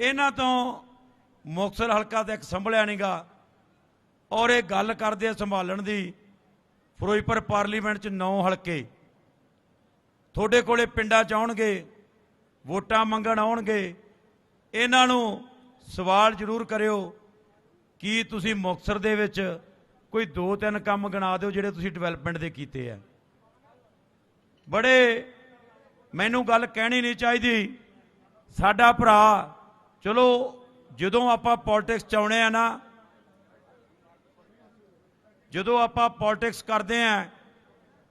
ਇਹਨਾਂ ਤੋਂ ਮੁਕਤਸਰ ਹਲਕਾ ਤੇ ਇੱਕ ਸੰਭਲਿਆ ਨਹੀਂਗਾ ਔਰ ਇਹ ਗੱਲ ਕਰਦੇ ਆ ਸੰਭਾਲਣ ਦੀ ਫਿਰੋਜ਼ਪੁਰ ਪਾਰਲੀਮੈਂਟ 'ਚ 9 ਹਲਕੇ। ਤੁਹਾਡੇ ਕੋਲੇ ਪਿੰਡਾਂ 'ਚ ਆਉਣਗੇ, ਵੋਟਾਂ ਮੰਗਣ ਆਉਣਗੇ। ਇਹਨਾਂ ਨੂੰ ਸਵਾਲ ਜ਼ਰੂਰ ਕਰਿਓ ਕੀ ਤੁਸੀਂ ਮੁਕਤਸਰ ਦੇ ਵਿੱਚ ਕੋਈ ਦੋ ਤਿੰਨ ਕੰਮ ਗਿਣਾ ਦਿਓ ਜਿਹੜੇ ਤੁਸੀਂ ਡਿਵੈਲਪਮੈਂਟ ਦੇ ਕੀਤੇ ਆ। ਬੜੇ, ਮੈਨੂੰ ਗੱਲ ਕਹਿਣੀ ਨਹੀਂ ਚਾਹੀਦੀ। ਸਾਡਾ ਭਰਾ ਚਲੋ, ਜਦੋਂ ਆਪਾਂ ਪੋਲਿਟਿਕਸ ਚ ਆਉਣੇ ਆ ਨਾ, ਜਦੋਂ ਆਪਾਂ ਪੋਲਿਟਿਕਸ ਕਰਦੇ ਆ,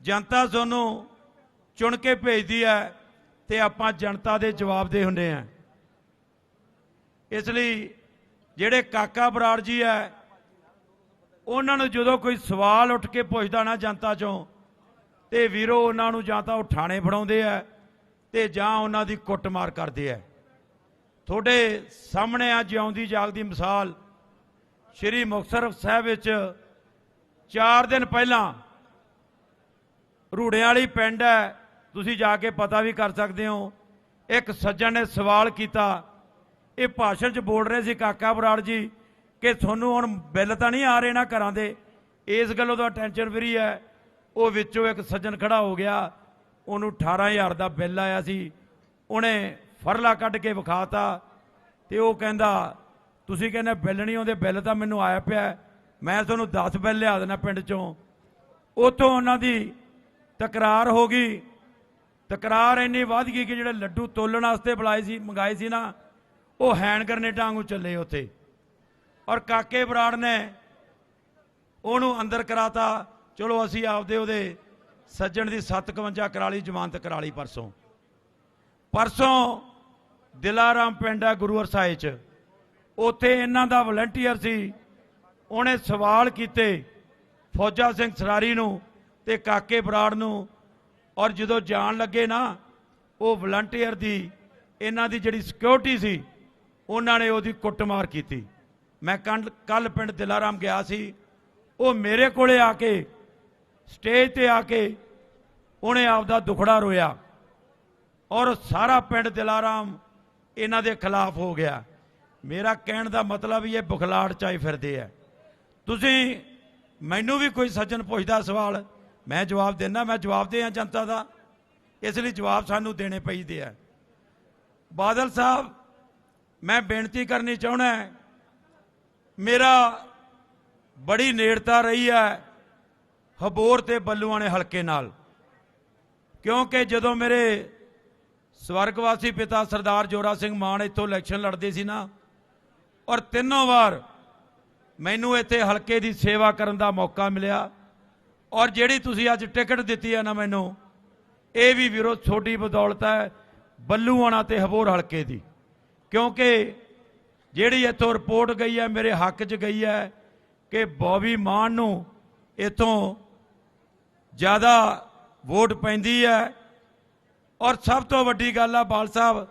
ਜਨਤਾ ਸਾਨੂੰ ਚੁਣ ਕੇ ਭੇਜਦੀ ਹੈ ਤੇ ਆਪਾਂ ਜਨਤਾ ਦੇ ਜਵਾਬਦੇ ਹੁੰਦੇ ਆ। ਇਸ ਲਈ ਜਿਹੜੇ ਕਾਕਾ ਬਰਾੜ ਜੀ ਹੈ ਉਹਨਾਂ ਨੂੰ ਜਦੋਂ ਕੋਈ ਸਵਾਲ ਉੱਠ ਕੇ ਪੁੱਛਦਾ ਨਾ ਜਨਤਾ ਚੋਂ, ਤੇ ਵੀਰੋ ਉਹਨਾਂ ਨੂੰ ਜਾਂ ਤਾਂ ਉਹ ਠਾਣੇ ਫੜਾਉਂਦੇ ਆ ਤੇ ਜਾਂ ਉਹਨਾਂ ਦੀ ਕੁੱਟਮਾਰ ਕਰਦੇ ਆ। ਤੁਹਾਡੇ ਸਾਹਮਣੇ ਆ ਜਿਉਂਦੀ ਜਾਗਦੀ ਮਿਸਾਲ ਸ਼੍ਰੀ ਮੁਕਤਸਰ ਸਾਹਿਬ ਵਿੱਚ 4 ਦਿਨ ਪਹਿਲਾਂ ਰੂੜਿਆਂ ਵਾਲੀ ਪਿੰਡ ਹੈ। ਤੁਸੀਂ ਜਾ ਕੇ ਪਤਾ ਵੀ ਕਰ ਸਕਦੇ ਹੋ। ਇੱਕ ਸੱਜਣ ਨੇ ਸਵਾਲ ਕੀਤਾ। ਇਹ ਭਾਸ਼ਣ 'ਚ ਬੋਲ ਰਹੇ ਸੀ ਕਾਕਾ ਬਰਾੜ ਜੀ ਕਿ ਤੁਹਾਨੂੰ ਹੁਣ ਬਿੱਲ ਤਾਂ ਨਹੀਂ ਆ ਰਹੇ ਨਾ ਘਰਾਂ ਦੇ। ਇਸ ਗੱਲੋਂ ਦਾ ਟੈਨਸ਼ਨ ਫਰੀ ਹੈ। ਉਹ ਵਿੱਚੋਂ ਇੱਕ ਸੱਜਣ ਖੜਾ ਹੋ ਗਿਆ। ਉਹਨੂੰ 18000 ਦਾ ਬਿੱਲ ਆਇਆ ਸੀ। ਉਹਨੇ ਫਰਲਾ ਕੱਢ ਕੇ ਵਿਖਾਤਾ ਤੇ ਉਹ ਕਹਿੰਦਾ, ਤੁਸੀਂ ਕਹਿੰਦੇ ਬਿੱਲ ਨਹੀਂ ਆਉਂਦੇ, ਬਿੱਲ ਤਾਂ ਮੈਨੂੰ ਆਇਆ ਪਿਆ ਮੈਂ ਤੁਹਾਨੂੰ 10 ਬਿੱਲ ਲਿਆ ਦੇਣਾ ਪਿੰਡ ਚੋਂ। ਉਤੋਂ ਉਹਨਾਂ ਦੀ ਤਕਰਾਰ ਹੋ ਗਈ। ਤਕਰਾਰ ਇੰਨੀ ਵੱਧ ਗਈ ਕਿ ਜਿਹੜੇ ਲੱਡੂ ਤੋਲਣ ਵਾਸਤੇ ਬੁਲਾਏ ਸੀ, ਮੰਗਾਏ ਸੀ ਨਾ, ਉਹ ਹੈਂਡ ਗਰਨੇਟਾਂ ਵਾਂਗੂ ਚੱਲੇ ਉੱਥੇ। ਔਰ ਕਾਕੇ ਬਰਾੜ ਨੇ ਉਹਨੂੰ ਅੰਦਰ ਕਰਾਤਾ, ਚਲੋ ਅਸੀਂ ਆਪਦੇ ਉਹਦੇ ਸੱਜਣ ਦੀ 751 ਕਰਾਲੀ, ਜ਼ਮਾਨਤ ਕਰਾਲੀ ਪਰਸੋਂ। ਪਰਸੋਂ ਦਿਲਾਰਾਮ ਪਿੰਡ ਹੈ ਗੁਰੂਵਰ ਸਾਹਿਬ ਚ। ਉੱਥੇ ਇਹਨਾਂ ਦਾ ਵਲੰਟੀਅਰ ਸੀ। ਉਹਨੇ ਸਵਾਲ ਕੀਤੇ ਫੌਜਾ ਸਿੰਘ ਸਰਾਰੀ ਨੂੰ ਤੇ ਕਾਕੇ ਬਰਾੜ ਨੂੰ। ਔਰ ਜਦੋਂ ਜਾਣ ਲੱਗੇ ਨਾ, ਉਹ ਵਲੰਟੀਅਰ ਦੀ ਇਹਨਾਂ ਦੀ ਜਿਹੜੀ ਸਿਕਿਉਰਿਟੀ ਸੀ, ਉਹਨਾਂ ਨੇ ਉਹਦੀ ਕੁੱਟਮਾਰ ਕੀਤੀ। ਮੈਂ ਕੱਲ ਪਿੰਡ ਦਿਲਾਰਾਮ ਗਿਆ ਸੀ। ਉਹ ਮੇਰੇ ਕੋਲੇ ਆ ਕੇ ਸਟੇਜ ਤੇ ਆ ਕੇ ਉਹਨੇ ਆਪਦਾ ਦੁਖੜਾ ਰੋਇਆ। ਔਰ ਸਾਰਾ ਪਿੰਡ ਦਿਲਾਰਾਮ ਇਹਨਾਂ ਦੇ ਖਿਲਾਫ ਹੋ ਗਿਆ। ਮੇਰਾ ਕਹਿਣ ਦਾ ਮਤਲਬ ਇਹ ਬੁਖਲਾੜ ਚਾਈ ਫਿਰਦੇ ਆ। ਤੁਸੀਂ ਮੈਨੂੰ ਵੀ ਕੋਈ ਸੱਜਣ ਪੁੱਛਦਾ ਸਵਾਲ, ਮੈਂ ਜਵਾਬ ਦਿੰਦਾ, ਮੈਂ ਜਵਾਬ ਦੇ ਆ ਜਨਤਾ ਦਾ। ਇਸ ਲਈ ਜਵਾਬ ਸਾਨੂੰ ਦੇਣੇ ਪਈਦੇ ਆ। ਬਾਦਲ ਸਾਹਿਬ, ਮੈਂ ਬੇਨਤੀ ਕਰਨੀ ਚਾਹਣਾ ਮੇਰਾ ਬੜੀ ਨੇੜਤਾ ਰਹੀ ਹੈ ਹਬੋਰ ਤੇ ਬੱਲੂਆਣੇ ਹਲਕੇ ਨਾਲ। ਕਿਉਂਕਿ ਜਦੋਂ ਮੇਰੇ ਸਵਰਗਵਾਸੀ ਪਿਤਾ ਸਰਦਾਰ ਜੋਰਾ ਸਿੰਘ ਮਾਨ ਇੱਥੋਂ ਇਲੈਕਸ਼ਨ ਲੜਦੇ ਸੀ ਨਾ, ਔਰ ਤਿੰਨੋਂ ਵਾਰ ਮੈਨੂੰ ਇੱਥੇ ਹਲਕੇ ਦੀ ਸੇਵਾ ਕਰਨ ਦਾ ਮੌਕਾ ਮਿਲਿਆ, ਔਰ ਜਿਹੜੀ ਤੁਸੀਂ ਅੱਜ ਟਿਕਟ ਦਿੱਤੀ ਹੈ ਨਾ ਮੈਨੂੰ, ਇਹ ਵੀ ਵੀਰੋ ਛੋਟੀ ਬਦੌਲਤ ਹੈ ਬੱਲੂਆਣਾ ਤੇ ਹਬੋਰ ਹਲਕੇ ਦੀ, ਕਿਉਂਕਿ ਜਿਹੜੀ ਇੱਥੋਂ ਰਿਪੋਰਟ ਗਈ ਹੈ, ਮੇਰੇ ਹੱਕ 'ਚ ਗਈ ਹੈ ਕਿ ਬੌਬੀ ਮਾਨ ਨੂੰ ਇੱਥੋਂ ਜ਼ਿਆਦਾ ਵੋਟ ਪੈਂਦੀ ਹੈ ਔਰ ਸਭ ਤੋਂ ਵੱਡੀ ਗੱਲ ਆ ਬਾਲ ਸਾਹਿਬ,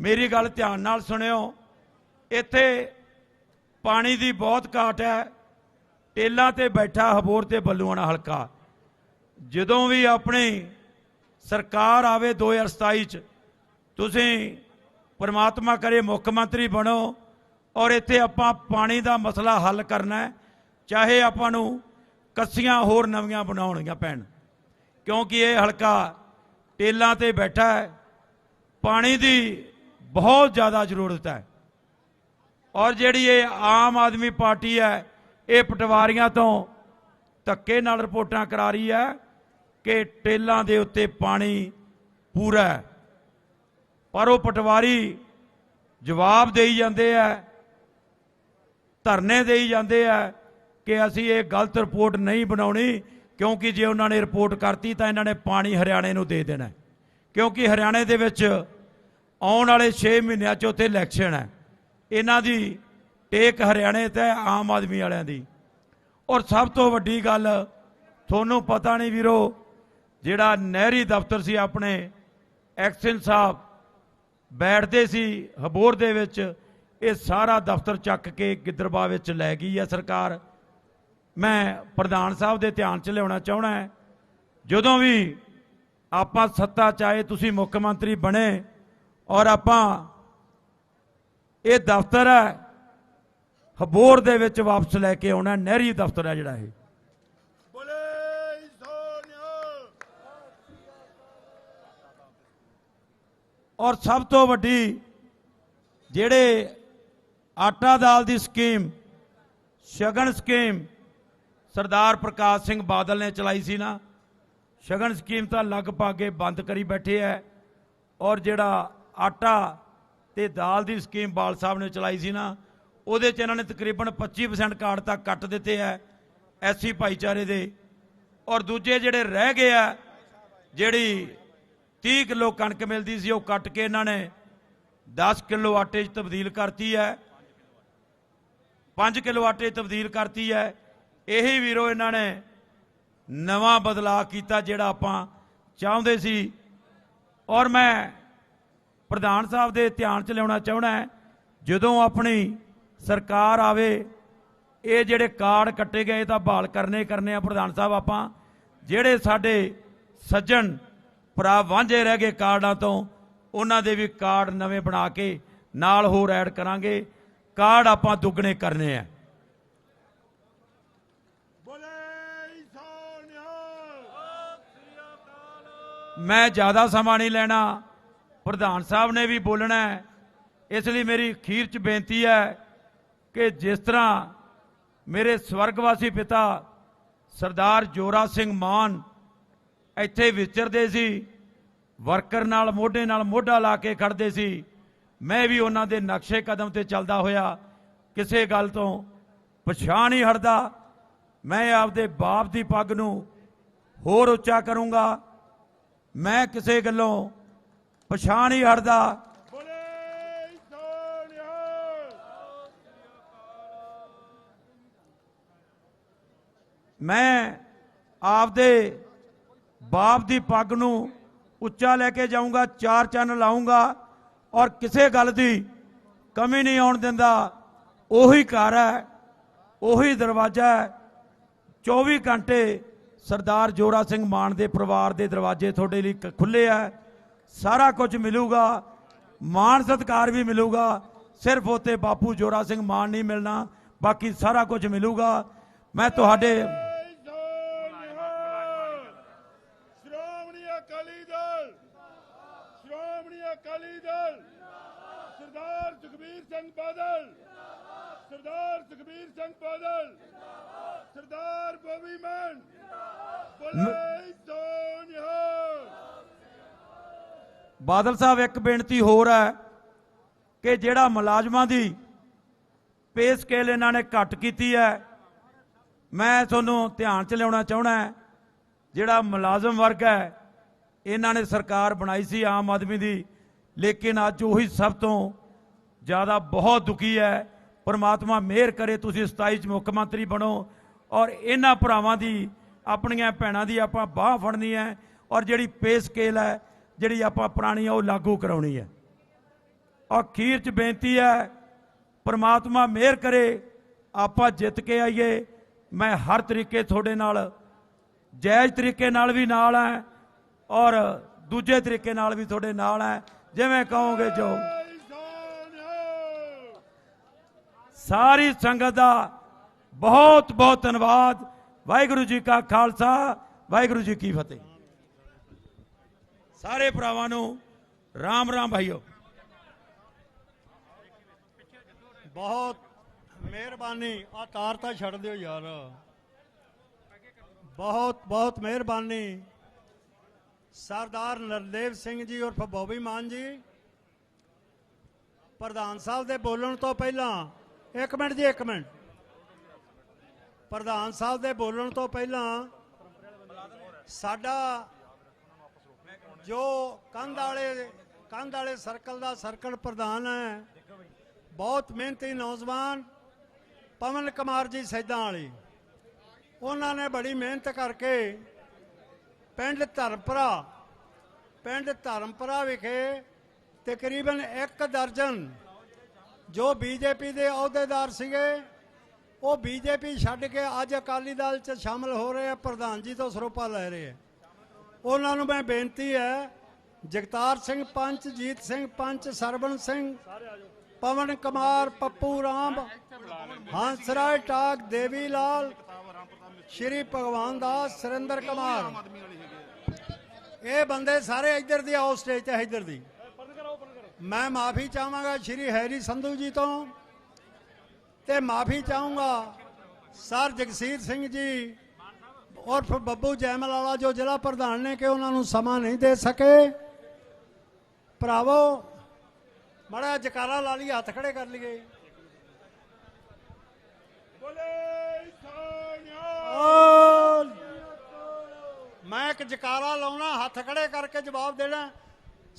ਮੇਰੀ ਗੱਲ ਧਿਆਨ ਨਾਲ ਸੁਣਿਓ। ਇੱਥੇ ਪਾਣੀ ਦੀ ਬਹੁਤ ਘਾਟ ਹੈ। ਟੇਲਾਂ ਤੇ ਬੈਠਾ, ਹਬੋਰ ਤੇ ਬੱਲੂਆਣਾ ਹਲਕਾ। ਜਦੋਂ ਵੀ ਆਪਣੀ ਸਰਕਾਰ ਆਵੇ 2027 ਚ, ਤੁਸੀਂ ਪਰਮਾਤਮਾ ਕਰੇ ਮੁੱਖ ਮੰਤਰੀ ਬਣੋ ਔਰ ਇੱਥੇ ਆਪਾਂ ਪਾਣੀ ਦਾ ਮਸਲਾ ਹੱਲ ਕਰਨਾ ਹੈ। ਚਾਹੇ ਆਪਾਂ ਨੂੰ ਕੱਸੀਆਂ ਹੋਰ ਨਵੀਆਂ ਬਣਾਉਣੀਆਂ ਪੈਣ ਕਿਉਂਕਿ ਇਹ ਹਲਕਾ ਟੇਲਾਂ ਤੇ ਬੈਠਾ ਹੈ। ਪਾਣੀ ਦੀ ਬਹੁਤ ਜ਼ਿਆਦਾ ਜ਼ਰੂਰਤ ਹੈ। ਔਰ ਜਿਹੜੀ ਇਹ ਆਮ ਆਦਮੀ ਪਾਰਟੀ ਹੈ, ਇਹ ਪਟਵਾਰੀਆਂ ਤੋਂ ਧੱਕੇ ਨਾਲ ਰਿਪੋਰਟਾਂ ਕਰਾ ਰਹੀ ਹੈ ਕਿ ਟੇਲਾਂ ਦੇ ਉੱਤੇ ਪਾਣੀ ਪੂਰਾ ਹੈ। ਪਰ ਉਹ ਪਟਵਾਰੀ ਜਵਾਬ ਦੇਈ ਜਾਂਦੇ ਆ ਧਰਨੇ ਦੇਈ ਜਾਂਦੇ ਆ ਕਿ ਅਸੀਂ ਇਹ ਗਲਤ ਰਿਪੋਰਟ ਨਹੀਂ ਬਣਾਉਣੀ ਕਿਉਂਕਿ ਜੇ ਉਹਨਾਂ ਨੇ ਰਿਪੋਰਟ ਕਰਤੀ ਤਾਂ ਇਹਨਾਂ ਨੇ ਪਾਣੀ ਹਰਿਆਣੇ ਨੂੰ ਦੇ ਦੇਣਾ ਕਿਉਂਕਿ ਹਰਿਆਣੇ ਦੇ ਵਿੱਚ ਆਉਣ ਵਾਲੇ 6 ਮਹੀਨਿਆਂ 'ਚ ਉੱਥੇ ਇਲੈਕਸ਼ਨ ਹੈ। ਇਹਨਾਂ ਦੀ ਟੇਕ ਹਰਿਆਣੇ ਤੇ ਆਮ ਆਦਮੀ ਵਾਲਿਆਂ ਦੀ। ਔਰ ਸਭ ਤੋਂ ਵੱਡੀ ਗੱਲ, ਤੁਹਾਨੂੰ ਪਤਾ ਨਹੀਂ ਵੀਰੋ, ਜਿਹੜਾ ਨਹਿਰੀ ਦਫ਼ਤਰ ਸੀ ਆਪਣੇ, ਐਕਸ਼ਨ ਸਾਹਿਬ ਬੈਠਦੇ ਸੀ ਹਬੋਰ ਦੇ ਵਿੱਚ, ਇਹ ਸਾਰਾ ਦਫ਼ਤਰ ਚੱਕ ਕੇ ਗਿੱਦਰਬਾ ਵਿੱਚ ਲੈ ਗਈ ਹੈ ਸਰਕਾਰ। ਮੈਂ ਪ੍ਰਧਾਨ ਸਾਹਿਬ ਦੇ ਧਿਆਨ 'ਚ ਲਿਆਉਣਾ ਚਾਹਣਾ ਹੈ। ਜਦੋਂ ਵੀ ਆਪਾਂ ਸੱਤਾ ਚਾਹੇ ਤੁਸੀਂ ਮੁੱਖ ਮੰਤਰੀ ਬਣੇ ਔਰ ਆਪਾਂ ਇਹ ਦਫ਼ਤਰ ਹੈ ਹਬੋਰ ਦੇ ਵਿੱਚ ਵਾਪਸ ਲੈ ਕੇ ਆਉਣਾ ਨਹਿਰੀ ਦਫ਼ਤਰ ਹੈ ਜਿਹੜਾ ਇਹ। ਔਰ ਸਭ ਤੋਂ ਵੱਡੀ ਜਿਹੜੇ ਆਟਾ ਦਾਲ ਦੀ ਸਕੀਮ ਸ਼ਗਨ ਸਕੀਮ ਸਰਦਾਰ ਪ੍ਰਕਾਸ਼ ਸਿੰਘ ਬਾਦਲ ਨੇ ਚਲਾਈ ਸੀ ਨਾ, ਸ਼ਗਨ ਸਕੀਮ ਤਾਂ ਲਗਭਗ ਇਹ ਬੰਦ ਕਰੀ ਬੈਠੇ ਐ, ਔਰ ਜਿਹੜਾ ਆਟਾ ਤੇ ਦਾਲ ਦੀ ਸਕੀਮ ਬਾਲ ਸਾਹਿਬ ਨੇ ਚਲਾਈ ਸੀ ਨਾ, ਉਹਦੇ ਚ ਇਹਨਾਂ ਨੇ ਤਕਰੀਬਨ 25% ਕਾਰਡ ਤੱਕ ਕੱਟ ਦਿੱਤੇ ਐ, ਐਸੀ ਭਾਈਚਾਰੇ ਦੇ, ਔਰ ਦੂਜੇ ਜਿਹੜੇ ਰਹਿ ਗਏ ਆ ਜਿਹੜੀ 30 ਕਿਲੋ ਕਣਕ ਮਿਲਦੀ ਸੀ, ਉਹ ਕੱਟ ਕੇ ਇਹਨਾਂ ਨੇ 10 ਕਿਲੋ ਆਟੇ 'ਚ ਤਬਦੀਲ ਕਰਤੀ ਹੈ 5 ਕਿਲੋ ਆਟੇ 'ਚ ਤਬਦੀਲ ਕਰਤੀ ਹੈ ਇਹੀ ਵੀਰੋ ਇਹਨਾਂ ਨੇ ਨਵਾਂ ਬਦਲਾਅ ਕੀਤਾ ਜਿਹੜਾ ਆਪਾਂ ਚਾਹੁੰਦੇ ਸੀ। ਔਰ ਮੈਂ ਪ੍ਰਧਾਨ ਸਾਹਿਬ ਦੇ ਧਿਆਨ 'ਚ ਲਿਆਉਣਾ ਚਾਹਣਾ ਹੈ, ਜਦੋਂ ਆਪਣੀ ਸਰਕਾਰ ਆਵੇ, ਇਹ ਜਿਹੜੇ ਕਾਰਡ ਕੱਟੇ ਗਏ ਤਾਂ ਬਹਾਲ ਕਰਨੇ ਕਰਨੇ ਆ ਪ੍ਰਧਾਨ ਸਾਹਿਬ ਆਪਾਂ। ਜਿਹੜੇ ਸਾਡੇ ਸੱਜਣ ਭਰਾ ਵਾਂਝੇ ਰਹਿ ਗਏ ਕਾਰਡਾਂ ਤੋਂ, ਉਹਨਾਂ ਦੇ ਵੀ ਕਾਰਡ ਨਵੇਂ ਬਣਾ ਕੇ ਨਾਲ ਹੋਰ ਐਡ ਕਰਾਂਗੇ। ਕਾਰਡ ਆਪਾਂ ਦੁੱਗਣੇ ਕਰਨੇ ਆ ਬੋਲੇ ਸੋਨਿਆ ਮੈਂ ਜ਼ਿਆਦਾ ਸਮਾਂ ਨਹੀਂ ਲੈਣਾ। ਪ੍ਰਧਾਨ ਸਾਹਿਬ ਨੇ ਵੀ ਬੋਲਣਾ ਹੈ। ਇਸ ਲਈ ਮੇਰੀ ਅਖੀਰ ਚ ਬੇਨਤੀ ਹੈ ਕਿ ਜਿਸ ਤਰ੍ਹਾਂ ਮੇਰੇ ਸਵਰਗਵਾਸੀ ਪਿਤਾ ਸਰਦਾਰ ਜੋਰਾ ਸਿੰਘ ਮਾਨ ਇੱਥੇ ਵਿਚਰਦੇ ਸੀ, ਵਰਕਰ ਨਾਲ, ਮੋਢੇ ਨਾਲ ਮੋਢਾ ਲਾ ਕੇ ਖੜਦੇ ਸੀ, ਮੈਂ ਵੀ ਉਹਨਾਂ ਦੇ ਨਕਸ਼ੇ ਕਦਮ ਤੇ ਚੱਲਦਾ ਹੋਇਆ ਕਿਸੇ ਗੱਲ ਤੋਂ ਪਛਾਣ ਨਹੀਂ ਹਟਦਾ। ਮੈਂ ਆਪਦੇ ਬਾਪ ਦੀ ਪੱਗ ਨੂੰ ਹੋਰ ਉੱਚਾ ਕਰੂੰਗਾ। ਮੈਂ ਕਿਸੇ ਗੱਲੋਂ ਪਛਾਣ ਹੀ ਹਟਦਾ। ਮੈਂ ਆਪਦੇ ਬਾਪ ਦੀ ਪੱਗ ਨੂੰ ਉੱਚਾ ਲੈ ਕੇ ਜਾਊਂਗਾ, ਚਾਰ ਚੰਨ ਲਾਊਂਗਾ ਔਰ ਕਿਸੇ ਗੱਲ ਦੀ ਕਮੀ ਨਹੀਂ ਆਉਣ ਦਿੰਦਾ। ਉਹੀ ਘਰ ਹੈ, ਉਹੀ ਦਰਵਾਜ਼ਾ ਹੈ 24 ਘੰਟੇ ਸਰਦਾਰ ਜੋਰਾ ਸਿੰਘ ਮਾਨ ਦੇ ਪਰਿਵਾਰ ਦੇ ਦਰਵਾਜ਼ੇ ਤੁਹਾਡੇ ਲਈ ਖੁੱਲੇ ਆ। ਸਾਰਾ ਕੁਝ ਮਿਲੂਗਾ। ਮਾਣ ਸਤਿਕਾਰ ਵੀ ਮਿਲੂਗਾ। ਸਿਰਫ ਉਤੇ ਬਾਪੂ ਜੋਰਾ ਸਿੰਘ ਮਾਨ ਨਹੀਂ ਮਿਲਣਾ, ਬਾਕੀ ਸਾਰਾ ਕੁਝ ਮਿਲੂਗਾ। ਮੈਂ ਤੁਹਾਡੇ ਸ਼੍ਰੋਮਣੀ ਅਕਾਲੀ ਦਲ, ਸ਼੍ਰੋਮਣੀ ਅਕਾਲੀ ਦਲ, ਸਰਦਾਰ ਸੁਖਬੀਰ ਸਿੰਘ ਬਾਦਲ। ਸਰਦਾਰ ਸੁਖਬੀਰ ਸਿੰਘ ਬਾਦਲ। ਸਰਦਾਰ ਬੋਬੀ ਮਾਨ। ਬੋਲੇ ਸੋਨਿਆ ਬਾਦਲ ਸਾਹਿਬ, ਇੱਕ ਬੇਨਤੀ ਹੋਰ ਹੈ ਕਿ ਜਿਹੜਾ ਮੁਲਾਜ਼ਮਾਂ ਦੀ ਪੇ ਸਕੇਲ ਇਹਨਾਂ ਨੇ ਘੱਟ ਕੀਤੀ ਹੈ, ਮੈਂ ਤੁਹਾਨੂੰ ਧਿਆਨ ਚ ਲਿਆਉਣਾ ਚਾਹਣਾ ਜਿਹੜਾ ਮੁਲਾਜ਼ਮ ਵਰਗ ਹੈ, ਇਹਨਾਂ ਨੇ ਸਰਕਾਰ ਬਣਾਈ ਸੀ ਆਮ ਆਦਮੀ ਦੀ, ਲੇਕਿਨ ਅੱਜ ਉਹੀ ਸਭ ਤੋਂ ਜ਼ਿਆਦਾ ਬਹੁਤ ਦੁਖੀ ਹੈ ਪਰਮਾਤਮਾ ਮਿਹਰ ਕਰੇ, ਤੁਸੀਂ 27 ਚ ਮੁੱਖ ਮੰਤਰੀ ਬਣੋ। ਔਰ ਇਹਨਾਂ ਭਰਾਵਾਂ ਦੀ, ਆਪਣੀਆਂ ਭੈਣਾਂ ਦੀ ਆਪਾਂ ਬਾਹ ਫੜਨੀ ਹੈ। ਔਰ ਜਿਹੜੀ ਪੇ ਸਕੇਲ ਹੈ, ਜਿਹੜੀ ਆਪਾਂ ਪੁਰਾਣੀ ਉਹ ਲਾਗੂ ਕਰਾਉਣੀ ਹੈ। ਔਰ ਖੀਰ ਚ ਬੇਨਤੀ ਹੈ, ਪਰਮਾਤਮਾ ਮਿਹਰ ਕਰੇ, ਆਪਾਂ ਜਿੱਤ ਕੇ ਆਈਏ। ਮੈਂ ਹਰ ਤਰੀਕੇ ਤੁਹਾਡੇ ਨਾਲ, ਜਾਇਜ਼ ਤਰੀਕੇ ਨਾਲ ਵੀ ਨਾਲ ਹੈ। ਔਰ ਦੂਜੇ ਤਰੀਕੇ ਨਾਲ ਵੀ ਤੁਹਾਡੇ ਨਾਲ ਹੈ। ਜਿਵੇਂ ਕਹੋਗੇ ਜੋ ਬੋਲੇ ਸੋਨਿਆ ਸਾਰੀ ਸੰਗਤ ਦਾ ਬਹੁਤ ਬਹੁਤ ਧੰਨਵਾਦ। ਵਾਹਿਗੁਰੂ ਜੀ ਕਾ ਖਾਲਸਾ, ਵਾਹਿਗੁਰੂ ਜੀ ਕੀ ਫਤਿਹ। ਸਾਰੇ ਭਰਾਵਾਂ ਨੂੰ ਰਾਮ ਰਾਮ ਭਾਈਓ। ਬਹੁਤ ਮਿਹਰਬਾਨੀ। ਆ ਤਾਰ ਤਾਂ ਛੱਡ ਦਿਓ ਯਾਰ। ਬਹੁਤ ਬਹੁਤ ਮਿਹਰਬਾਨੀ। ਸਰਦਾਰ ਨਰਦੇਵ ਸਿੰਘ ਜੀ ਉਰਫ ਬੋਬੀ ਮਾਨ ਜੀ। ਪ੍ਰਧਾਨ ਸਾਹਿਬ ਦੇ ਬੋਲਣ ਤੋਂ ਪਹਿਲਾਂ ਇੱਕ ਮਿੰਟ ਜੀ, ਇੱਕ ਮਿੰਟ। ਪ੍ਰਧਾਨ ਸਾਹਿਬ ਦੇ ਬੋਲਣ ਤੋਂ ਪਹਿਲਾਂ ਸਾਡਾ ਜੋ ਕੰਧ ਵਾਲੇ ਕੰਧ ਵਾਲੇ ਸਰਕਲ ਦਾ ਸਰਕਲ ਪ੍ਰਧਾਨ ਹੈ, ਬਹੁਤ ਮਿਹਨਤੀ ਨੌਜਵਾਨ ਪਵਨ ਕੁਮਾਰ ਜੀ ਸੈਦਾਂ ਵਾਲੀ। ਉਹਨਾਂ ਨੇ ਬੜੀ ਮਿਹਨਤ ਕਰਕੇ ਪਿੰਡ ਧਰਮਪੁਰਾ ਪਿੰਡ ਧਰਮਪੁਰਾ ਵਿਖੇ ਤਕਰੀਬਨ ਇੱਕ ਦਰਜਨ ਜੋ ਬੀਜੇਪੀ ਦੇ ਅਹੁਦੇਦਾਰ ਸੀਗੇ, ਉਹ ਬੀਜੇਪੀ ਛੱਡ ਕੇ ਅੱਜ ਅਕਾਲੀ ਦਲ 'ਚ ਸ਼ਾਮਲ ਹੋ ਰਹੇ ਆ, ਪ੍ਰਧਾਨ ਜੀ ਤੋਂ ਸਰੋਪਾ ਲੈ ਰਹੇ ਆ। ਉਹਨਾਂ ਨੂੰ ਮੈਂ ਬੇਨਤੀ ਹੈ, ਜਗਤਾਰ ਸਿੰਘ ਪੰਚ, ਜੀਤ ਸਿੰਘ ਪੰਚ ਸਰਵਣ ਸਿੰਘ, ਪਵਨ ਕੁਮਾਰ, ਪੱਪੂ ਰਾਮ ਹੰਸ ਹੰਸਰਾਜ ਟਾਕ ਦੇਵੀ ਲਾਲ ਸ਼੍ਰੀ ਭਗਵਾਨ ਦਾਸ, ਸੁਰਿੰਦਰ ਕੁਮਾਰ। ਇਹ ਬੰਦੇ ਸਾਰੇ ਇੱਧਰ ਦੀ ਆਓ ਸਟੇਜ ਤੇ ਇੱਧਰ ਦੀ। ਮੈਂ ਮਾਫੀ ਚਾਹਾਂਗਾ ਸ਼੍ਰੀ ਹੈਰੀ ਸੰਧੂ ਜੀ ਤੋਂ ਤੇ ਮਾਫੀ ਚਾਹੂੰਗਾ ਸਰ ਜਗਸੀਰ ਸਿੰਘ ਜੀ ਉਰਫ ਬੱਬੂ ਜੈਮਲ ਵਾਲਾ ਜੋ ਜ਼ਿਲ੍ਹਾ ਪ੍ਰਧਾਨ ਨੇ ਕਿ ਉਹਨਾਂ ਨੂੰ ਸਮਾਂ ਨਹੀਂ ਦੇ ਸਕੇ। ਭਰਾਵੋ ਮੜਾ ਜਕਾਰਾ ਲਾ ਲਈ ਹੱਥ ਖੜੇ ਕਰ ਲਈਏ। ਬੋਲੇ ਸੋਨਿਆ ਓਲ। ਮੈਂ ਇੱਕ ਜਕਾਰਾ ਲਾਉਣਾ ਹੱਥ ਖੜੇ ਕਰਕੇ ਜਵਾਬ ਦੇਣਾ।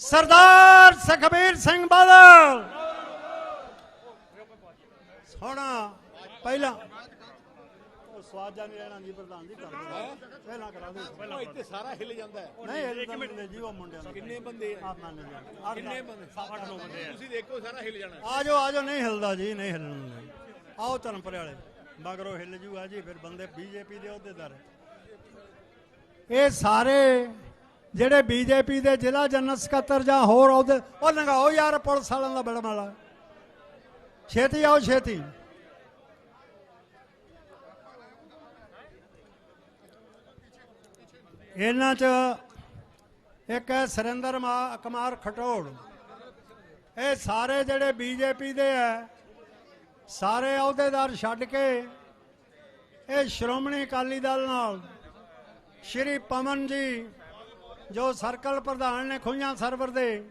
ਸਰਦਾਰ ਸੁਖਬੀਰ ਸਿੰਘ ਬਾਦਲ। ਸੋਣਾ ਪਹਿਲਾਂ। ਸਵਾਦ ਜਾਨੀ ਰਹਿਣਾ ਜੀ ਪ੍ਰਧਾਨ ਜੀ ਕਰ ਦਿਓ ਪਹਿਲਾਂ ਕਰਾ ਦਿਓ। ਇੱਥੇ ਸਾਰਾ ਹਿੱਲ ਜਾਂਦਾ ਹੈ। ਨਹੀਂ ਤਾਂ ਮੁੰਡੇ ਜੀ ਉਹ ਮੁੰਡਿਆਂ ਦਾ ਕਿੰਨੇ ਬੰਦੇ ਆ? ਆਪ ਮੰਨ ਲਿਆ। ਕਿੰਨੇ ਬੰਦੇ? 8 ਬੰਦੇ ਆ। ਤੁਸੀਂ ਦੇਖੋ ਸਾਰਾ ਹਿੱਲ ਜਾਣਾ ਆ ਜਾਓ ਆ ਜਾਓ। ਨਹੀਂ ਹਿਲਦਾ ਜੀ ਨਹੀਂ ਹਿੱਲਣ। ਆਓ ਧਰਮਪੁਰੇ ਵਾਲੇ। ਮਗਰੋਂ ਹਿੱਲ ਜੂਗਾ ਜੀ ਫਿਰ ਬੰਦੇ ਬੀਜੇਪੀ ਦੇ ਅਹੁਦੇਦਾਰ। ਇਹ ਸਾਰੇ ਜਿਹੜੇ ਬੀਜੇਪੀ ਦੇ ਜ਼ਿਲ੍ਹਾ ਜਨਰਲ ਸਕੱਤਰ ਜਾਂ ਹੋਰ ਅਹੁਦੇ, ਉਹ ਲੰਘਾਓ ਯਾਰ ਪੁਲਿਸ ਵਾਲਿਆਂ ਦਾ ਬੜਾ ਮਾਲਾ ਛੇਤੀ ਆਓ, ਛੇਤੀ। ਇਹਨਾਂ ਚ ਇੱਕ ਹੈ ਸੁਰਿੰਦਰ ਮਾ- ਕੁਮਾਰ ਖਟੋੜ। ਇਹ ਸਾਰੇ ਜਿਹੜੇ ਬੀਜੇਪੀ ਦੇ ਹੈ, ਸਾਰੇ ਅਹੁਦੇਦਾਰ ਛੱਡ ਕੇ ਇਹ ਸ਼੍ਰੋਮਣੀ ਅਕਾਲੀ ਦਲ ਨਾਲ ਸ਼੍ਰੀ ਪਵਨ ਜੀ ਜੋ ਸਰਕਲ ਪ੍ਰਧਾਨ ਨੇ ਖੁਈਆਂ ਸਰਵਰ ਦੇ,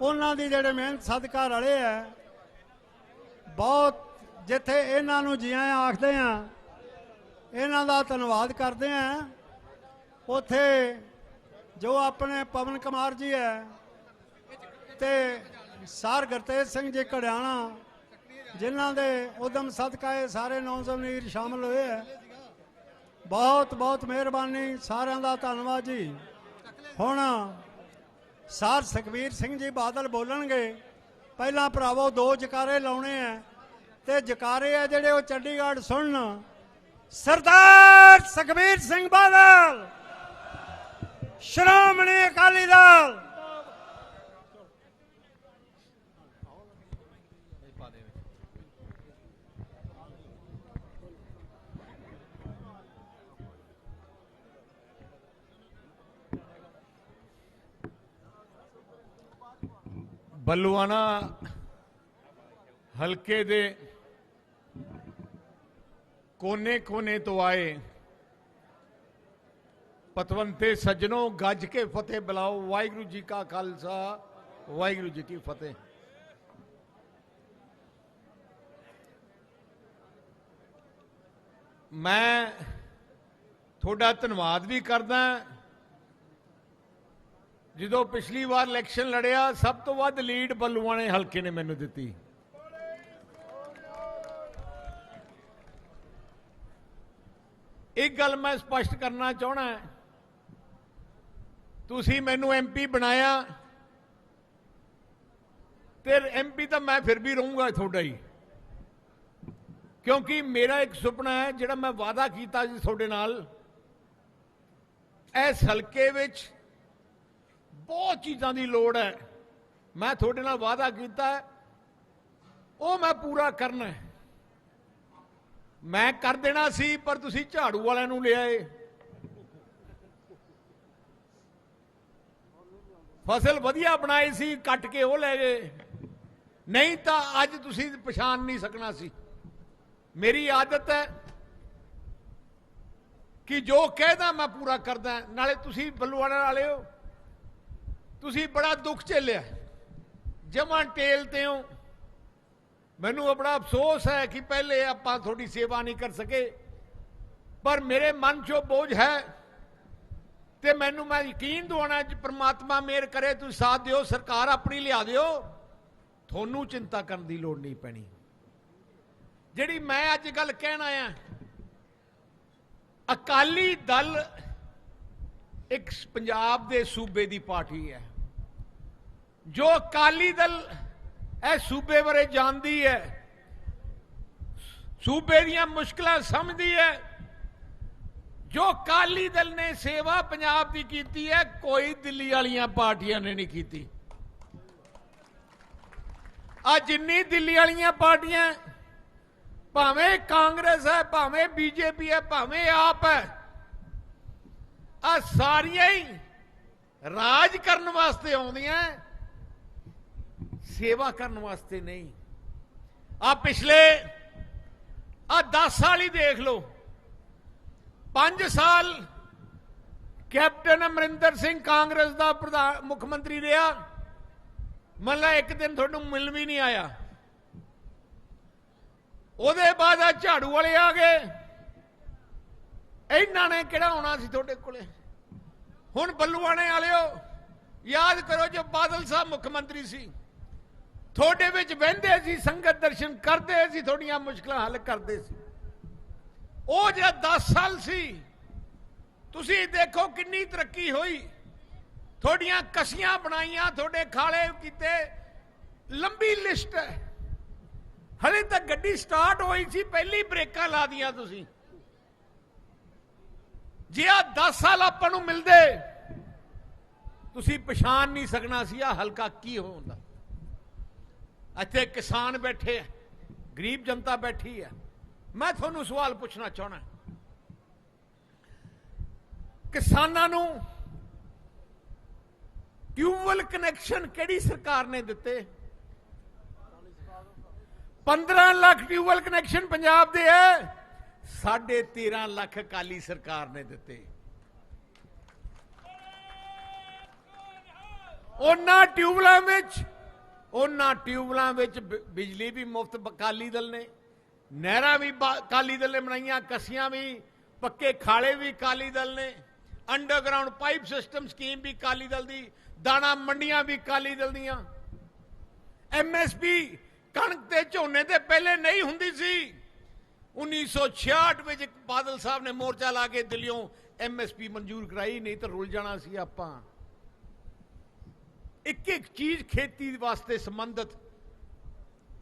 ਉਹਨਾਂ ਦੀ ਜਿਹੜੇ ਮਿਹਨਤ ਸਦਕਾ ਰਲੇ ਆ ਬਹੁਤ ਜਿੱਥੇ ਇਹਨਾਂ ਨੂੰ ਜੀਆਂ ਆਖਦੇ ਆ, ਇਹਨਾਂ ਦਾ ਧੰਨਵਾਦ ਕਰਦੇ ਆ, ਉਥੇ ਜੋ ਆਪਣੇ ਪਵਨ ਕੁਮਾਰ ਜੀ ਹੈ ਤੇ ਸਰ ਗੁਰਤੇਜ ਸਿੰਘ ਜੀ ਕੜਿਆਣਾ ਜਿਨ੍ਹਾਂ ਦੇ ਉਦਮ ਸਦਕਾ ਇਹ ਸਾਰੇ ਨੌਜਵਾਨ ਸ਼ਾਮਲ ਹੋਏ ਹੈ ਬਹੁਤ ਬਹੁਤ ਮਿਹਰਬਾਨੀ ਸਾਰਿਆਂ ਦਾ ਧੰਨਵਾਦ ਜੀ। ਹੁਣ ਸਰ ਸੁਖਬੀਰ ਸਿੰਘ ਜੀ ਬਾਦਲ ਬੋਲਣਗੇ, ਪਹਿਲਾਂ ਭਰਾਵੋ ਦੋ ਜਕਾਰੇ ਲਾਉਣੇ ਆ, ਤੇ ਜਕਾਰੇ ਆ ਜਿਹੜੇ ਉਹ ਚੰਡੀਗੜ੍ਹ ਸੁਣਨ। ਸਰਦਾਰ ਸੁਖਬੀਰ ਸਿੰਘ ਬਾਦਲ, ਸ਼੍ਰੋਮਣੀ ਅਕਾਲੀ ਦਲ। ਬੱਲੂਆਣਾ ਹਲਕੇ ਦੇ ਕੋਨੇ-ਕੋਨੇ ਤੋਂ ਆਏ। ਪਤਵੰਤੇ ਸੱਜਣੋ ਗੱਜ ਕੇ ਫਤਿਹ ਬੁਲਾਓ। ਵਾਹਿਗੁਰੂ ਜੀ ਕਾ ਖਾਲਸਾ, ਵਾਹਿਗੁਰੂ ਜੀ ਕੀ ਫਤਿਹ। ਮੈਂ ਤੁਹਾਡਾ ਧੰਨਵਾਦ ਵੀ ਕਰਦਾ। ਜਦੋਂ ਪਿਛਲੀ ਵਾਰ ਇਲੈਕਸ਼ਨ ਲੜਿਆ, ਸਭ ਤੋਂ ਵੱਧ ਲੀਡ ਬੱਲੂਆਣੇ ਹਲਕੇ ਨੇ ਮੈਨੂੰ ਦਿੱਤੀ। ਇੱਕ ਗੱਲ ਮੈਂ ਸਪਸ਼ਟ ਕਰਨਾ ਚਾਹਣਾ ਤੁਸੀਂ ਮੈਨੂੰ ਐਮਪੀ ਬਣਾਇਆ। ਤੇ ਐਮਪੀ ਤਾਂ ਮੈਂ ਫਿਰ ਵੀ ਰਹੂੰਗਾ ਤੁਹਾਡਾ ਹੀ। ਕਿਉਂਕਿ ਮੇਰਾ ਇੱਕ ਸੁਪਨਾ ਹੈ, ਜਿਹੜਾ ਮੈਂ ਵਾਅਦਾ ਕੀਤਾ ਸੀ ਤੁਹਾਡੇ ਨਾਲ, ਇਸ ਹਲਕੇ ਵਿੱਚ ਬਹੁਤ ਚੀਜ਼ਾਂ ਦੀ ਲੋੜ ਹੈ। ਮੈਂ ਤੁਹਾਡੇ ਨਾਲ ਵਾਅਦਾ ਕੀਤਾ ਹੈ, ਉਹ ਮੈਂ ਪੂਰਾ ਕਰਨਾ ਹੈ। ਮੈਂ ਕਰ ਦੇਣਾ ਸੀ ਪਰ ਤੁਸੀਂ ਝਾੜੂ ਵਾਲਿਆਂ ਨੂੰ ਲਿਆਏ ਫਸਲ ਵਧੀਆ ਬਣਾਈ ਸੀ ਕੱਟ ਕੇ ਉਹ ਲੈ ਗਏ। ਨਹੀਂ ਤਾਂ ਅੱਜ ਤੁਸੀਂ ਪਛਾਣ ਨਹੀਂ ਸਕਣਾ ਸੀ। ਮੇਰੀ ਆਦਤ ਹੈ ਕਿ ਜੋ ਕਹਿਦਾ ਮੈਂ ਪੂਰਾ ਕਰਦਾ ਨਾਲੇ ਤੁਸੀਂ ਬੱਲੂਆਣਾ ਵਾਲੇ ਹੋ। ਤੁਸੀਂ ਬੜਾ ਦੁੱਖ ਝੇਲਿਆ। ਜਮਾਂ ਟੇਲ ਤੇ ਹੋ। ਮੈਨੂੰ ਆਪਣਾ ਅਫਸੋਸ ਹੈ ਕਿ ਪਹਿਲੇ ਆਪਾਂ ਤੁਹਾਡੀ ਸੇਵਾ ਨਹੀਂ ਕਰ ਸਕੇ। ਪਰ ਮੇਰੇ ਮਨ 'ਚੋਂ ਬੋਝ ਹੈ ਤੇ ਮੈਨੂੰ ਮੈਂ ਯਕੀਨ ਦਿਵਾਉਣਾ ਕਿ ਪ੍ਰਮਾਤਮਾ ਮਿਹਰ ਕਰੇ, ਤੁਸੀਂ ਸਾਥ ਦਿਓ, ਸਰਕਾਰ ਆਪਣੀ ਲਿਆ ਦਿਓ। ਤੁਹਾਨੂੰ ਚਿੰਤਾ ਕਰਨ ਦੀ ਲੋੜ ਨਹੀਂ ਪੈਣੀ। ਜਿਹੜੀ ਮੈਂ ਅੱਜ ਗੱਲ ਕਹਿਣ ਆਇਆ, ਅਕਾਲੀ ਦਲ ਇੱਕ ਪੰਜਾਬ ਦੇ ਸੂਬੇ ਦੀ ਪਾਰਟੀ ਹੈ। ਜੋ ਅਕਾਲੀ ਦਲ ਇਹ ਸੂਬੇ ਬਾਰੇ ਜਾਣਦੀ ਹੈ, ਸੂਬੇ ਦੀਆਂ ਮੁਸ਼ਕਲਾਂ ਸਮਝਦੀ ਹੈ, ਜੋ ਅਕਾਲੀ ਦਲ ਨੇ ਸੇਵਾ ਪੰਜਾਬ ਦੀ ਕੀਤੀ ਹੈ, ਕੋਈ ਦਿੱਲੀ ਵਾਲੀਆਂ ਪਾਰਟੀਆਂ ਨੇ ਨਹੀਂ ਕੀਤੀ। ਆ ਜਿੰਨੀ ਦਿੱਲੀ ਵਾਲੀਆਂ ਪਾਰਟੀਆਂ, ਭਾਵੇਂ ਕਾਂਗਰਸ ਹੈ, ਭਾਵੇਂ ਬੀਜੇਪੀ ਹੈ, ਭਾਵੇਂ ਆਪ ਹੈ ਆ ਸਾਰੀਆਂ ਹੀ ਰਾਜ ਕਰਨ ਵਾਸਤੇ ਆਉਂਦੀਆਂ ਸੇਵਾ ਕਰਨ ਵਾਸਤੇ ਨਹੀਂ। ਆ ਪਿਛਲੇ, ਆ 10 ਸਾਲ ਹੀ ਦੇਖ ਲਓ। 5 ਸਾਲ ਕੈਪਟਨ ਅਮਰਿੰਦਰ ਸਿੰਘ ਕਾਂਗਰਸ ਦਾ ਪ੍ਰਧਾਨ ਮੁੱਖ ਮੰਤਰੀ ਰਿਹਾ। ਮੱਲਾ ਇੱਕ ਦਿਨ ਤੁਹਾਨੂੰ ਮਿਲ ਵੀ ਨਹੀਂ ਆਇਆ। ਉਹਦੇ ਬਾਅਦ ਆ ਝਾੜੂ ਵਾਲੇ ਆ ਗਏ। ਇਹਨਾਂ ਨੇ ਕਿਹੜਾ ਆਉਣਾ ਸੀ ਤੁਹਾਡੇ ਕੋਲੇ? ਹੁਣ ਬੱਲੂਆਣੇ ਵਾਲਿਓ, ਯਾਦ ਕਰੋ ਜੋ ਬਾਦਲ ਸਾਹਿਬ ਮੁੱਖ ਮੰਤਰੀ ਸੀ। ਤੁਹਾਡੇ ਵਿੱਚ ਬਹਿੰਦੇ ਸੀ ਸੰਗਤ ਦਰਸ਼ਨ ਕਰਦੇ ਸੀ ਤੁਹਾਡੀਆਂ ਮੁਸ਼ਕਲਾਂ ਹੱਲ ਕਰਦੇ ਸੀ। ਉਹ ਜਿਹੜਾ 10 ਸਾਲ ਸੀ, ਤੁਸੀਂ ਦੇਖੋ ਕਿੰਨੀ ਤਰੱਕੀ ਹੋਈ। ਤੁਹਾਡੀਆਂ ਕਸੀਆਂ ਬਣਾਈਆਂ, ਤੁਹਾਡੇ ਖਾਲੇ ਕੀਤੇ। ਲੰਬੀ ਲਿਸਟ ਹੈ। ਹਲੇ ਤੱਕ ਗੱਡੀ ਸਟਾਰਟ ਹੋਈ ਸੀ, ਪਹਿਲੀ ਬ੍ਰੇਕਾਂ ਲਾ ਦੀਆਂ ਤੁਸੀਂ। ਜੇ ਆ 10 ਸਾਲ ਆਪਾਂ ਨੂੰ ਮਿਲਦੇ, ਤੁਸੀਂ ਪਛਾਣ ਨਹੀਂ ਸਕਣਾ ਸੀ ਆ ਹਲਕਾ ਕੀ ਹੁੰਦਾ ਇੱਥੇ ਕਿਸਾਨ ਬੈਠੇ ਆ, ਗਰੀਬ ਜਨਤਾ ਬੈਠੀ ਹੈ ਮੈਂ ਤੁਹਾਨੂੰ ਸਵਾਲ ਪੁੱਛਣਾ ਚਾਹਣਾ ਕਿਸਾਨਾਂ ਨੂੰ ਟਿਊਬਵੈਲ ਕਨੈਕਸ਼ਨ ਕਿਹੜੀ ਸਰਕਾਰ ਨੇ ਦਿੱਤੇ? 15 ਲੱਖ ਟਿਊਬਵੈਲ ਕਨੈਕਸ਼ਨ ਪੰਜਾਬ ਦੇ ਹੈ 13.5 ਲੱਖ ਕਾਲੀ ਸਰਕਾਰ ਨੇ ਦਿੱਤੇ। ਉਹਨਾਂ ਟਿਊਬਲਾਂ ਵਿੱਚ ਉਹਨਾਂ ਟਿਊਬਲਾਂ ਵਿੱਚ ਬ- ਬਿਜਲੀ ਵੀ ਮੁਫਤ ਅਕਾਲੀ ਦਲ ਨੇ, ਨਹਿਰਾਂ ਵੀ ਅਕਾਲੀ ਦਲ ਨੇ ਬਣਾਈਆਂ, ਕਸੀਆਂ ਵੀ, ਪੱਕੇ ਖਾਲੇ ਵੀ ਅਕਾਲੀ ਦਲ ਨੇ ਅੰਡਰਗਰਾਉਂਡ ਪਾਈਪ ਸਿਸਟਮ ਸਕੀਮ ਵੀ ਅਕਾਲੀ ਦਲ ਦੀ, ਦਾਣਾ ਮੰਡੀਆਂ ਵੀ ਅਕਾਲੀ ਦਲ ਦੀਆਂ। ਐਮਐਸਪੀ ਕਣਕ ਤੇ ਝੋਨੇ ਤੇ ਪਹਿਲੇ ਨਹੀਂ ਹੁੰਦੀ ਸੀ। 1966 ਵਿੱਚ ਬਾਦਲ ਸਾਹਿਬ ਨੇ ਮੋਰਚਾ ਲਾ ਕੇ ਦਿੱਲੀੋਂ ਐਮਐਸਪੀ ਮਨਜ਼ੂਰ ਕਰਾਈ, ਨਹੀਂ ਤਾਂ ਰੁਲ ਜਾਣਾ ਸੀ ਆਪਾਂ। ਇੱਕ ਇੱਕ ਚੀਜ਼ ਖੇਤੀ ਵਾਸਤੇ ਸੰਬੰਧਿਤ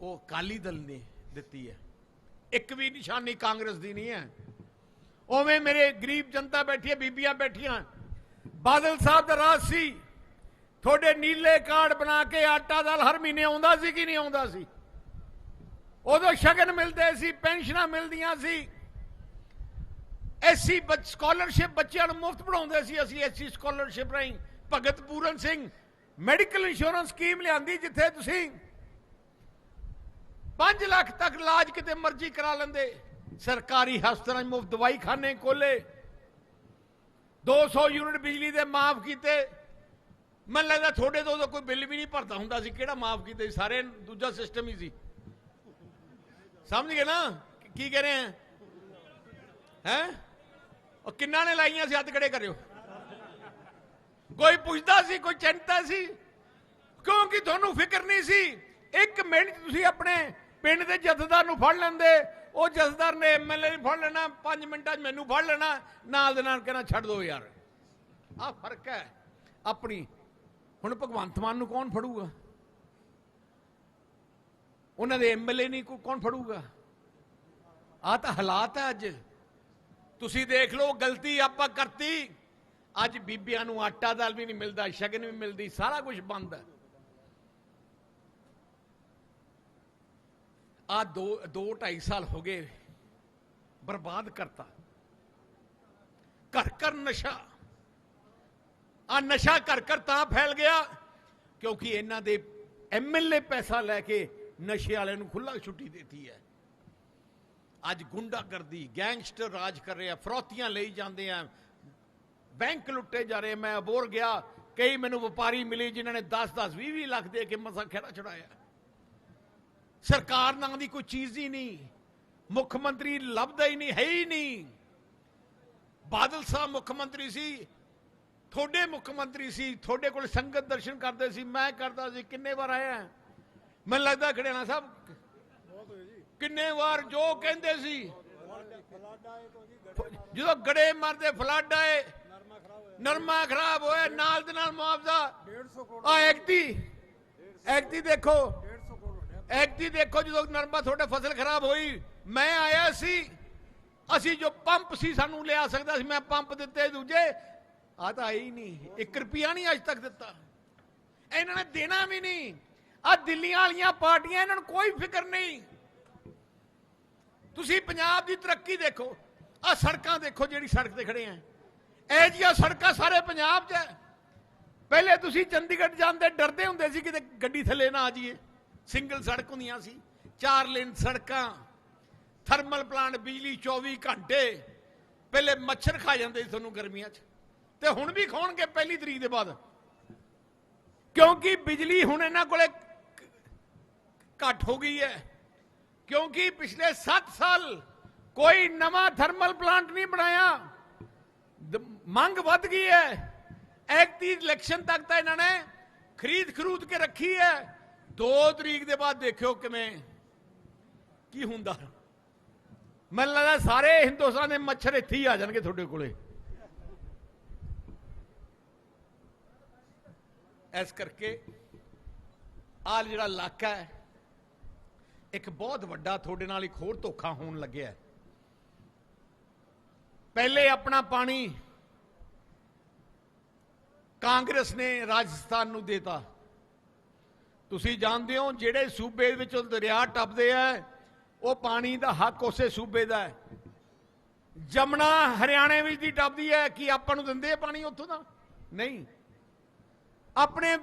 ਉਹ ਅਕਾਲੀ ਦਲ ਨੇ ਦਿੱਤੀ ਹੈ। ਇੱਕ ਵੀ ਨਿਸ਼ਾਨੀ ਕਾਂਗਰਸ ਦੀ ਨਹੀਂ ਹੈ। ਉਵੇਂ ਮੇਰੇ ਗਰੀਬ ਜਨਤਾ ਬੈਠੀ ਹੈ, ਬੀਬੀਆਂ ਬੈਠੀਆਂ। ਬਾਦਲ ਸਾਹਿਬ ਦਾ ਰਾਜ ਸੀ। ਤੁਹਾਡੇ ਨੀਲੇ ਕਾਰਡ ਬਣਾ ਕੇ ਆਟਾ ਦਾਲ ਹਰ ਮਹੀਨੇ ਆਉਂਦਾ ਸੀ ਕਿ ਨਹੀਂ ਆਉਂਦਾ ਸੀ? ਉਦੋਂ ਸ਼ਗਨ ਮਿਲਦੇ ਸੀ, ਪੈਨਸ਼ਨਾਂ ਮਿਲਦੀਆਂ ਸੀ। ਐਸੀ ਸਕਾਲਰਸ਼ਿਪ ਬੱਚਿਆਂ ਨੂੰ ਮੁਫਤ ਪੜਾਉਂਦੇ ਸੀ ਅਸੀਂ ਐਸੀ ਸਕਾਲਰਸ਼ਿਪ ਰਾਹੀਂ। Bhagat Puran Singh medical insurance scheme ਲਿਆਂਦੀ ਜਿੱਥੇ ਤੁਸੀਂ 5 ਲੱਖ ਤੱਕ ਇਲਾਜ ਕਿਤੇ ਮਰਜ਼ੀ ਕਰਾ ਲੈਂਦੇ। ਸਰਕਾਰੀ ਹਸਪਤਾਲਾਂ 'ਚ ਮੁਫਤ ਦਵਾਈ ਖਾਨੇ ਖੋਲੇ 200 ਯੂਨਿਟ ਬਿਜਲੀ ਦੇ ਮਾਫ ਕੀਤੇ। ਮੈਨੂੰ ਲੱਗਦਾ ਤੁਹਾਡੇ ਤੋਂ ਕੋਈ ਬਿੱਲ ਵੀ ਨਹੀਂ ਭਰਦਾ ਹੁੰਦਾ ਸੀ। ਕਿਹੜਾ ਮਾਫ ਕੀਤੇ ਸੀ? ਸਾਰੇ ਦੂਜਾ ਸਿਸਟਮ ਹੀ ਸੀ। ਸਮਝ ਗਏ ਨਾ? ਕੀ ਕਹਿ ਰਹੇ ਹੈ ਹੈ? ਉਹ ਕਿੰਨਾ ਨੇ ਲਾਈਆਂ ਸੀ? ਹੱਥ ਖੜੇ ਕਰਿਓ। ਕੋਈ ਪੁੱਛਦਾ ਸੀ, ਕੋਈ ਚਿੰਤਾ ਸੀ? ਕਿਉਂਕਿ ਤੁਹਾਨੂੰ ਫਿਕਰ ਨਹੀਂ ਸੀ? ਇੱਕ ਮਿੰਟ ਤੁਸੀਂ ਆਪਣੇ ਪਿੰਡ ਦੇ ਜਥੇਦਾਰ ਨੂੰ ਫੜ ਲੈਂਦੇ। ਉਹ ਜਥੇਦਾਰ ਨੇ ਐਮਐਲਏ ਨੂੰ ਫੜ ਲੈਣਾ 5 ਮਿੰਟਾਂ 'ਚ ਮੈਨੂੰ ਫੜ ਲੈਣਾ। ਨਾਲ ਦੇ ਨਾਲ ਕਹਿਣਾ, ਛੱਡ ਦਿਓ ਯਾਰ। ਆਹ ਫ਼ਰਕ ਹੈ। ਆਪਣੀ, ਹੁਣ ਭਗਵੰਤ ਮਾਨ ਨੂੰ ਕੌਣ ਫੜੂਗਾ? ਉਹਨਾਂ ਦੇ ਐਮਐਲਏ ਨਹੀਂ ਕੌਣ ਫੜੂਗਾ? ਆ ਤਾਂ ਹਾਲਾਤ ਹੈ ਅੱਜ। ਤੁਸੀਂ ਦੇਖ ਲਓ, ਗਲਤੀ ਆਪਾਂ ਕਰਤੀ। ਅੱਜ ਬੀਬੀਆਂ ਨੂੰ ਆਟਾ ਦਾਲ ਵੀ ਨਹੀਂ ਮਿਲਦਾ, ਸ਼ਗਨ ਵੀ ਮਿਲਦੀ, ਸਾਰਾ ਕੁਝ ਬੰਦ ਹੈ। ਆ ਦੋ ਦੋ 2.5 ਸਾਲ ਹੋ ਗਏ ਬਰਬਾਦ ਕਰਤਾ। ਘਰ ਘਰ ਨਸ਼ਾ। ਆ ਨਸ਼ਾ ਘਰ ਘਰ ਤਾਂ ਫੈਲ ਗਿਆ, ਕਿਉਂਕਿ ਇਹਨਾਂ ਦੇ ਐਮਐਲਏ ਪੈਸਾ ਲੈ ਕੇ ਨਸ਼ੇ ਵਾਲਿਆਂ ਨੂੰ ਖੁੱਲਾ ਛੁੱਟੀ ਦਿੱਤੀ ਹੈ। ਅੱਜ ਗੁੰਡਾਗਰਦੀ, ਗੈਂਗਸਟਰ ਰਾਜ ਕਰ ਰਿਹਾ, ਫਰੋਤੀਆਂ ਲਈ ਜਾਂਦੇ ਆ ਬੈਂਕ ਲੁੱਟੇ ਜਾ ਰਹੇ, ਮੈਂ ਅਬੋਰ ਗਿਆ, ਕਈ ਮੈਨੂੰ ਵਪਾਰੀ ਮਿਲੇ ਜਿਨ੍ਹਾਂ ਨੇ 10 10 20 20 ਲੱਖ ਦੇ ਕੇ ਮਸਾ ਖੇੜਾ ਛੁਡਾਇਆ। ਸਰਕਾਰ ਨਾਂ ਦੀ ਕੋਈ ਚੀਜ਼ ਹੀ ਨਹੀਂ, ਮੁੱਖ ਮੰਤਰੀ ਲੱਭਦਾ ਹੀ ਨਹੀਂ, ਹੈ ਹੀ ਨਹੀਂ। ਬਾਦਲ ਸਾਹਿਬ ਮੁੱਖ ਮੰਤਰੀ ਸੀ, ਤੁਹਾਡੇ ਮੁੱਖ ਮੰਤਰੀ ਸੀ, ਤੁਹਾਡੇ ਕੋਲ ਸੰਗਤ ਦਰਸ਼ਨ ਕਰਦੇ ਸੀ, ਮੈਂ ਕਰਦਾ ਸੀ, ਕਿੰਨੇ ਵਾਰ ਆਇਆ? ਮੈਨੂੰ ਲੱਗਦਾ ਖੜਿਆਣਾ ਸਾਹਿਬ, ਕਿੰਨੇ ਵਾਰ ਜੋ ਕਹਿੰਦੇ ਸੀ, ਜਦੋਂ ਗੜੇ ਮਾਰਦੇ, ਫਲੱਡ ਆਏ ਨਰਮਾ ਖਰਾਬ ਹੋਇਆ ਨਾਲ ਦੇ ਨਾਲ ਮੁਆਵਜ਼ਾ। ਆ ਐਕਟੀ ਐਕਟੀ ਦੇਖੋ। ਐਕਟੀ ਦੇਖੋ ਜਦੋਂ ਨਰਮਾ ਤੁਹਾਡੇ ਫਸਲ ਖਰਾਬ ਹੋਈ ਮੈਂ ਆਇਆ ਸੀ। ਅਸੀਂ ਜੋ ਪੰਪ ਸੀ ਸਾਨੂੰ ਲਿਆ ਸਕਦਾ ਸੀ ਮੈਂ ਪੰਪ ਦਿੱਤੇ ਦੂਜੇ। ਆ ਤਾਂ ਆਈ ਨਹੀਂ 1 ਰੁਪਿਆ ਨਹੀਂ ਅੱਜ ਤੱਕ ਦਿੱਤਾ। ਇਹਨਾਂ ਨੇ ਦੇਣਾ ਵੀ ਨਹੀਂ। ਆ ਦਿੱਲੀਆਂ ਵਾਲੀਆਂ ਪਾਰਟੀਆਂ ਇਹਨਾਂ ਨੂੰ ਕੋਈ ਫਿਕਰ ਨਹੀਂ। ਤੁਸੀਂ ਪੰਜਾਬ ਦੀ ਤਰੱਕੀ ਦੇਖੋ। ਆ ਸੜਕਾਂ ਦੇਖੋ ਜਿਹੜੀ ਸੜਕ ਤੇ ਖੜੇ ਆ। ਇਹ ਜਿਹੀਆਂ ਸੜਕਾਂ ਸਾਰੇ ਪੰਜਾਬ 'ਚ ਹੈ। ਪਹਿਲੇ ਤੁਸੀਂ ਚੰਡੀਗੜ੍ਹ ਜਾਂਦੇ ਡਰਦੇ ਹੁੰਦੇ ਸੀ ਕਿਤੇ ਗੱਡੀ ਥੱਲੇ ਨਾ ਆ ਜਾਈਏ। ਸਿੰਗਲ ਸੜਕ ਹੁੰਦੀਆਂ ਸੀ, ਚਾਰ ਲੇਨ ਸੜਕਾਂ, ਥਰਮਲ ਪਲਾਂਟ, ਬਿਜਲੀ 24 ਘੰਟੇ। ਪਹਿਲੇ ਮੱਛਰ ਖਾ ਜਾਂਦੇ ਸੀ ਤੁਹਾਨੂੰ ਗਰਮੀਆਂ 'ਚ। ਤੇ ਹੁਣ ਵੀ ਖਾਣਗੇ ਪਹਿਲੀ ਤਰੀਕ ਦੇ ਬਾਅਦ। ਕਿਉਂਕਿ ਬਿਜਲੀ ਹੁਣ ਇਹਨਾਂ ਕੋਲੇ ਘੱਟ ਹੋ ਗਈ ਹੈ। ਕਿਉਂਕਿ ਪਿਛਲੇ 7 ਸਾਲ ਕੋਈ ਨਵਾਂ ਥਰਮਲ ਪਲਾਂਟ ਨਹੀਂ ਬਣਾਇਆ। ਮੰਗ ਵੱਧ ਗਈ ਹੈ। ਐਕਟੀ ਇਲੈਕਸ਼ਨ ਤੱਕ ਤਾਂ ਇਹਨਾਂ ਨੇ ਖਰੀਦ ਖਰੂਦ ਕੇ ਰੱਖੀ ਹੈ। 2 ਤਰੀਕ ਦੇ ਬਾਅਦ ਦੇਖਿਓ ਕਿਵੇਂ, ਕੀ ਹੁੰਦਾ। ਮੈਨੂੰ ਲੱਗਦਾ ਸਾਰੇ ਹਿੰਦੁਸਤਾਨ ਦੇ ਮੱਛਰ ਇੱਥੇ ਹੀ ਆ ਜਾਣਗੇ ਤੁਹਾਡੇ ਕੋਲੇ। ਇਸ ਕਰਕੇ ਆਹ ਜਿਹੜਾ ਇਲਾਕਾ ਹੈ, ਇੱਕ ਬਹੁਤ ਵੱਡਾ, ਤੁਹਾਡੇ ਨਾਲ ਇੱਕ ਹੋਰ ਧੋਖਾ ਹੋਣ ਲੱਗਿਆ ਹੈ। ਪਹਿਲੇ ਆਪਣਾ ਪਾਣੀ ਕਾਂਗਰਸ ਨੇ ਰਾਜਸਥਾਨ ਨੂੰ ਦੇਤਾ। ਤੁਸੀਂ ਜਾਣਦੇ ਹੋ ਜਿਹੜੇ ਸੂਬੇ ਵਿੱਚ ਦਰਿਆ ਟੱਪਦੇ ਆ, ਉਹ ਪਾਣੀ ਦਾ ਹੱਕ ਉਸੇ ਸੂਬੇ ਦਾ ਹੈ। ਜਮਨਾ ਹਰਿਆਣੇ ਵਿੱਚ ਦੀ ਟੱਪਦੀ ਹੈ ਕਿ ਆਪਾਂ ਨੂੰ ਦਿੰਦੇ ਆ ਪਾਣੀ ਉੱਥੋਂ ਦਾ? ਨਹੀਂ। ਆਪਣੇ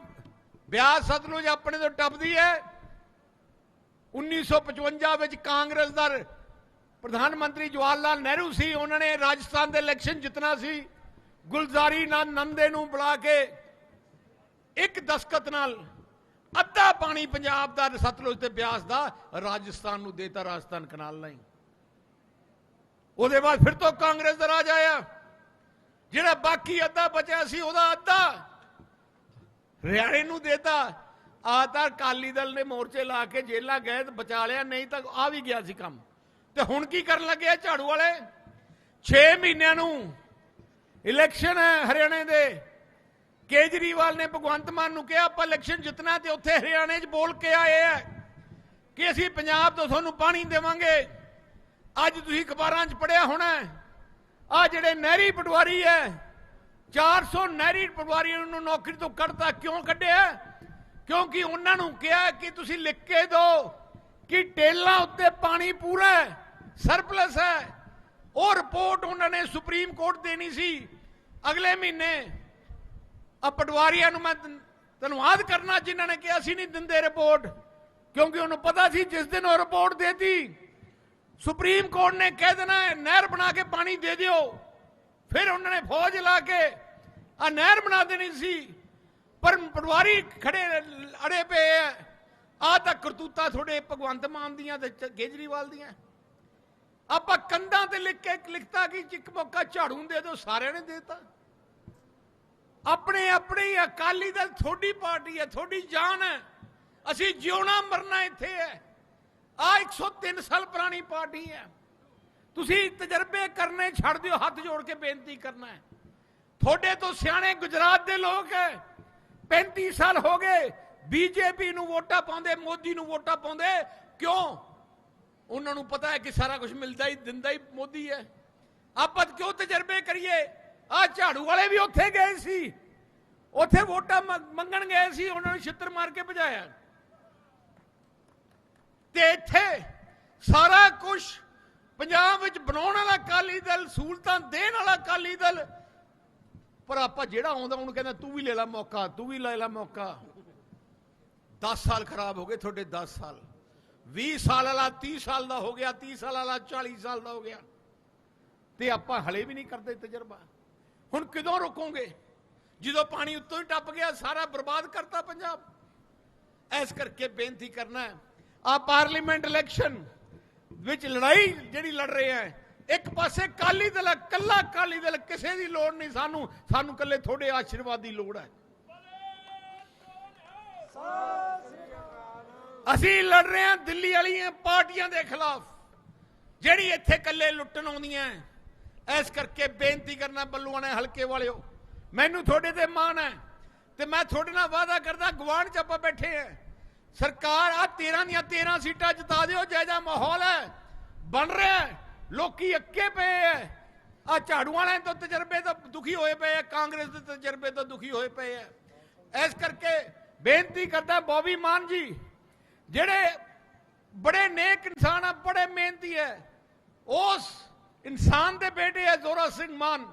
ਬਿਆਸ ਸਤਲੁਜ ਆਪਣੇ ਤੋਂ ਟੱਪਦੀ ਹੈ। 1955 ਵਿੱਚ ਕਾਂਗਰਸ ਦਾ ਪ੍ਰਧਾਨ ਮੰਤਰੀ ਜਵਾਹਰ ਲਾਲ ਨਹਿਰੂ ਸੀ, ਉਹਨਾਂ ਨੇ ਰਾਜਸਥਾਨ ਦੇ ਇਲੈਕਸ਼ਨ ਜਿੱਤਣਾ ਸੀ। ਗੁਲਜ਼ਾਰੀ ਨਾਲ ਨੰਦੇ ਨੂੰ ਬੁਲਾ ਕੇ ਇੱਕ ਦਸਕਤ ਨਾਲ ਅੱਧਾ ਪਾਣੀ ਪੰਜਾਬ ਦਾ ਸਤਲੁਜ ਤੇ ਬਿਆਸ ਦਾ ਰਾਜਸਥਾਨ ਨੂੰ ਦੇਤਾ ਰਾਜਸਥਾਨ ਕਨਾਲ ਨਹੀਂ। ਉਹਦੇ ਬਾਅਦ ਫਿਰ ਤੋਂ ਕਾਂਗਰਸ ਦਾ ਰਾਜ ਆਇਆ। ਜਿਹੜਾ ਬਾਕੀ ਅੱਧਾ ਬਚਿਆ ਸੀ, ਉਹਦਾ ਅੱਧਾ ਹਰਿਆਣੇ ਨੂੰ ਦੇਤਾ। ਆ ਤਾਂ ਅਕਾਲੀ ਦਲ ਨੇ ਮੋਰਚੇ ਲਾ ਕੇ ਜੇਲਾਂ ਗਏ ਬਚਾ ਲਿਆ, ਨਹੀਂ ਤਾਂ ਆ ਵੀ ਗਿਆ ਸੀ ਕੰਮ। ਤੇ ਹੁਣ ਕੀ ਕਰਨ ਲੱਗੇ ਆ ਝਾੜੂ ਵਾਲੇ? 6 ਮਹੀਨਿਆਂ ਨੂੰ ਇਲੈਕਸ਼ਨ ਹੈ ਹਰਿਆਣੇ ਦੇ। ਕੇਜਰੀਵਾਲ ਨੇ ਭਗਵੰਤ ਮਾਨ ਨੂੰ ਕਿਹਾ, ਆਪਾਂ ਇਲੈਕਸ਼ਨ ਜਿੱਤਣਾ ਤੇ ਉੱਥੇ ਹਰਿਆਣੇ 'ਚ ਬੋਲ ਕੇ ਆਏ ਆ ਕਿ ਅਸੀਂ ਪੰਜਾਬ ਤੋਂ ਤੁਹਾਨੂੰ ਪਾਣੀ ਦੇਵਾਂਗੇ। ਅੱਜ ਤੁਸੀਂ ਅਖਬਾਰਾਂ 'ਚ ਪੜਿਆ ਹੋਣਾ ਆ ਜਿਹੜੇ ਨਹਿਰੀ ਪਟਵਾਰੀ ਹੈ 400 ਨਹਿਰੀ ਪਟਵਾਰੀਆਂ ਨੂੰ ਨੌਕਰੀ ਤੋਂ ਕੱਢਤਾ ਕਿਉਂ ਕੱਢਿਆ? ਕਿਉਂਕਿ ਉਹਨਾਂ ਨੂੰ ਕਿਹਾ ਕਿ ਤੁਸੀਂ ਲਿਖ ਕੇ ਦਿਓ ਕਿ ਟੇਲਾਂ ਉੱਤੇ ਪਾਣੀ ਪੂਰਾ ਹੈ। ਸਰਪਲਸ ਹੈ। ਉਹ ਰਿਪੋਰਟ ਉਹਨਾਂ ਨੇ ਸੁਪਰੀਮ ਕੋਰਟ ਦੇਣੀ ਸੀ ਅਗਲੇ ਮਹੀਨੇ। ਆ ਪਟਵਾਰੀਆਂ ਨੂੰ ਮੈਂ ਧੰਨਵਾਦ ਕਰਨਾ ਜਿਨ੍ਹਾਂ ਨੇ ਕਿਹਾ ਅਸੀਂ ਨਹੀਂ ਦਿੰਦੇ ਰਿਪੋਰਟ, ਕਿਉਂਕਿ ਉਹਨੂੰ ਪਤਾ ਸੀ ਜਿਸ ਦਿਨ ਉਹ ਰਿਪੋਰਟ ਦੇਤੀ, ਸੁਪਰੀਮ ਕੋਰਟ ਨੇ ਕਹਿ ਦੇਣਾ ਨਹਿਰ ਬਣਾ ਕੇ ਪਾਣੀ ਦੇ ਦਿਓ। ਫਿਰ ਉਹਨਾਂ ਨੇ ਫੌਜ ਲਾ ਕੇ ਆ ਨਹਿਰ ਬਣਾ ਦੇਣੀ ਸੀ। ਪਰ ਪਟਵਾਰੀ ਖੜੇ ਅੜੇ ਪਏ ਆ ਆ ਤਾਂ ਕਰਤੂਤਾ ਤੁਹਾਡੇ ਭਗਵੰਤ ਮਾਨ ਦੀਆਂ ਤੇ ਕੇਜਰੀਵਾਲ ਦੀਆਂ। ਆਪਾਂ ਕੰਧਾਂ ਤੇ ਲਿਖ ਕੇ ਲਿਖਤਾ ਕਿ ਇੱਕ ਮੌਕਾ ਝਾੜੂ ਦੇ ਦਿਓ, ਸਾਰਿਆਂ ਨੇ ਦੇਤਾ। ਆਪਣੇ ਆਪਣੇ ਹੀ ਅਕਾਲੀ ਦਲ ਤੁਹਾਡੀ ਪਾਰਟੀ ਹੈ, ਤੁਹਾਡੀ ਜਾਨ ਹੈ। ਅਸੀਂ ਜਿਉਣਾ ਮਰਨਾ ਇੱਥੇ ਹੈ। ਆ 103 ਸਾਲ ਪੁਰਾਣੀ ਪਾਰਟੀ ਹੈ। ਤੁਸੀਂ ਤਜਰਬੇ ਕਰਨੇ ਛੱਡ ਦਿਓ, ਹੱਥ ਜੋੜ ਕੇ ਬੇਨਤੀ ਕਰਨਾ ਹੈ। ਤੁਹਾਡੇ ਤੋਂ ਸਿਆਣੇ ਗੁਜਰਾਤ ਦੇ ਲੋਕ ਹੈ। 35 ਸਾਲ ਹੋ ਗਏ, ਬੀਜੇਪੀ ਨੂੰ ਵੋਟਾਂ ਪਾਉਂਦੇ, ਮੋਦੀ ਨੂੰ ਵੋਟਾਂ ਪਾਉਂਦੇ। ਕਿਉਂ? ਉਹਨਾਂ ਨੂੰ ਪਤਾ ਹੈ ਕਿ ਸਾਰਾ ਕੁਝ ਮਿਲਦਾ ਹੀ, ਦਿੰਦਾ ਹੀ ਮੋਦੀ ਹੈ। ਆਪਾਂ ਕਿਉਂ ਤਜਰਬੇ ਕਰੀਏ? ਆ ਝਾੜੂ ਵਾਲੇ ਵੀ ਉੱਥੇ ਗਏ ਸੀ। ਉੱਥੇ ਵੋਟਾਂ ਮੰਗਣ ਗਏ ਸੀ, ਉਹਨਾਂ ਨੂੰ ਛਿੱਤਰ ਮਾਰ ਕੇ ਭਜਾਇਆ। ਤੇ ਇੱਥੇ ਸਾਰਾ ਕੁਝ ਪੰਜਾਬ ਵਿੱਚ ਬਣਾਉਣ ਵਾਲਾ ਅਕਾਲੀ ਦਲ, ਸਹੂਲਤਾਂ ਦੇਣ ਵਾਲਾ ਅਕਾਲੀ ਦਲ। ਪਰ ਆਪਾਂ ਜਿਹੜਾ ਆਉਂਦਾ, ਉਹਨੂੰ ਕਹਿੰਦਾ, ਤੂੰ ਵੀ ਲੈ ਲੈ ਮੌਕਾ, ਤੂੰ ਵੀ ਲੈ ਲੈ ਮੌਕਾ। 10 ਸਾਲ ਖਰਾਬ ਹੋ ਗਏ, ਤੁਹਾਡੇ 10 ਸਾਲ। 20 ਸਾਲ ਵਾਲਾ 30 ਸਾਲ ਦਾ ਹੋ ਗਿਆ 30 ਸਾਲ ਵਾਲਾ 40 ਸਾਲ ਦਾ ਹੋ ਗਿਆ। ਤੇ ਆਪਾਂ ਹਲੇ ਵੀ ਨਹੀਂ ਕਰਦੇ ਤਜਰਬਾ। ਹੁਣ ਕਿਦੋਂ ਰੁਕੋਗੇ? ਜਦੋਂ ਪਾਣੀ ਉੱਤੋਂ ਹੀ ਟੱਪ ਗਿਆ ਸਾਰਾ ਬਰਬਾਦ ਕਰਤਾ ਪੰਜਾਬ। ਇਸ ਕਰਕੇ ਬੇਨਤੀ ਕਰਨਾ ਹੈ ਆ ਪਾਰਲੀਮੈਂਟ ਇਲੈਕਸ਼ਨ ਵਿੱਚ ਲੜਾਈ ਜਿਹੜੀ ਲੜ ਰਹੇ ਆ ਇੱਕ ਪਾਸੇ ਕਾਲੀ ਦਲ ਹੈ, ਕੱਲਾ ਕਾਲੀ ਦਲ ਕਿਸੇ ਦੀ ਲੋੜ ਨਹੀਂ ਸਾਨੂੰ ਸਾਨੂੰ ਕੱਲੇ ਤੁਹਾਡੇ ਆਸ਼ੀਰਵਾਦ ਦੀ ਲੋੜ ਹੈ। ਅਸੀਂ ਲੜ ਰਹੇ ਹਾਂ ਦਿੱਲੀ ਵਾਲੀਆਂ ਪਾਰਟੀਆਂ ਦੇ ਖਿਲਾਫ, ਜਿਹੜੀ ਇੱਥੇ ਕੱਲੇ ਲੁੱਟਣ ਆਉਂਦੀਆਂ ਹੈ। ਇਸ ਕਰਕੇ ਬੇਨਤੀ ਕਰਨਾ ਬੱਲੂਆਣੇ ਹਲਕੇ ਵਾਲਿਓ, ਮੈਨੂੰ ਤੁਹਾਡੇ ਤੇ ਮਾਣ ਹੈ ਤੇ ਮੈਂ ਤੁਹਾਡੇ ਨਾਲ ਵਾਅਦਾ ਕਰਦਾ ਗਵਾਂਢ ਚ ਆਪਾਂ ਬੈਠੇ ਆ ਸਰਕਾਰ ਆ 13 ਦੀਆਂ 13 ਸੀਟਾਂ ਜਿਤਾ ਦਿਓ ਜਾਇਜਾ ਮਾਹੌਲ ਹੈ ਬਣ ਰਿਹਾ ਲੋਕੀ ਅੱਕੇ ਪਏ ਐ। ਆ ਝਾੜੂ ਵਾਲਿਆਂ ਤੋਂ ਤਜਰਬੇ ਤੋਂ ਦੁਖੀ ਹੋਏ ਪਏ ਆ ਕਾਂਗਰਸ ਦੇ ਤਜਰਬੇ ਤੋਂ ਦੁਖੀ ਹੋਏ ਪਏ ਆ ਇਸ ਕਰਕੇ ਬੇਨਤੀ ਕਰਦਾ ਬੋਬੀ ਮਾਨ ਜੀ ਜਿਹੜੇ ਬੜੇ ਨੇਕ ਇਨਸਾਨ ਆ, ਬੜੇ ਮਿਹਨਤੀ ਹੈ ਉਸ ਇਨਸਾਨ ਦੇ ਬੇਟੇ ਹੈ ਜ਼ੋਰਾ ਸਿੰਘ ਮਾਨ,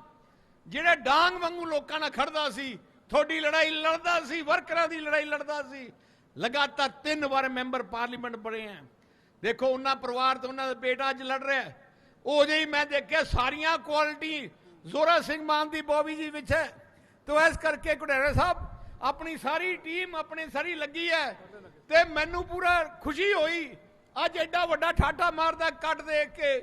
ਜਿਹੜੇ ਡਾਂਗ ਵਾਂਗੂ ਲੋਕਾਂ ਨਾਲ ਖੜਦਾ ਸੀ, ਤੁਹਾਡੀ ਲੜਾਈ ਲੜਦਾ ਸੀ, ਵਰਕਰਾਂ ਦੀ ਲੜਾਈ ਲੜਦਾ ਸੀ, ਲਗਾਤਾਰ ਤਿੰਨ ਵਾਰ ਮੈਂਬਰ ਪਾਰਲੀਮੈਂਟ ਬਣੇ ਆ ਦੇਖੋ, ਉਹਨਾਂ ਪਰਿਵਾਰ ਤੋਂ ਉਹਨਾਂ ਦਾ ਬੇਟਾ ਅੱਜ ਲੜ ਰਿਹਾ ਉਹ ਜਿਹੀ ਮੈਂ ਦੇਖਿਆ, ਸਾਰੀਆਂ ਕੁਆਲਿਟੀ ਜ਼ੋਰਾ ਸਿੰਘ ਮਾਨ ਦੀ ਬੋਬੀ ਜੀ ਵਿੱਚ ਹੈ ਤੋ ਇਸ ਕਰਕੇ ਕੁੜੇਰੇ ਸਾਹਿਬ, ਆਪਣੀ ਸਾਰੀ ਟੀਮ, ਆਪਣੀ ਸਾਰੀ ਲੱਗੀ ਹੈ ਤੇ ਮੈਨੂੰ ਪੂਰਾ ਖੁਸ਼ੀ ਹੋਈ। ਅੱਜ ਐਡਾ ਵੱਡਾ ਠਾਠਾ ਮਾਰਦਾ ਕੱਟ ਦੇਖ ਕੇ।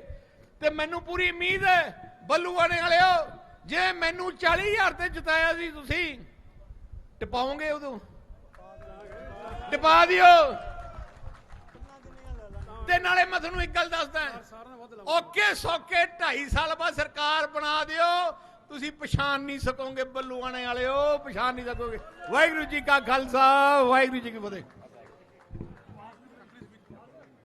ਤੇ ਮੈਨੂੰ ਪੂਰੀ ਉਮੀਦ ਹੈ, ਬੱਲੂ ਵਾਲੇ ਵਾਲਿਓ, ਜੇ ਮੈਨੂੰ 40000 ਤੇ ਜਿਤਾਇਆ ਸੀ ਤੁਸੀਂ, ਟਪਾਓਗੇ ਉਦੋਂ? ਟਪਾ ਦਿਓ। ਤੇ ਨਾਲੇ ਮੈਂ ਤੁਹਾਨੂੰ ਇੱਕ ਗੱਲ ਦੱਸਦਾ ਓਕੇ ਸੋਕੇ 2.5 ਸਾਲ ਬਾਅਦ ਸਰਕਾਰ ਬਣਾ ਦਿਓ। ਤੁਸੀਂ ਪਛਾਣ ਨਹੀਂ ਸਕੋਗੇ ਬੱਲੂਆਣੇ ਵਾਲਿਓ, ਪਛਾਣ ਨਹੀਂ ਸਕੋਗੇ। ਵਾਹਿਗੁਰੂ ਜੀ ਕਾ ਖਾਲਸਾ, ਵਾਹਿਗੁਰੂ ਜੀ ਕੀ ਫਤਿਹ।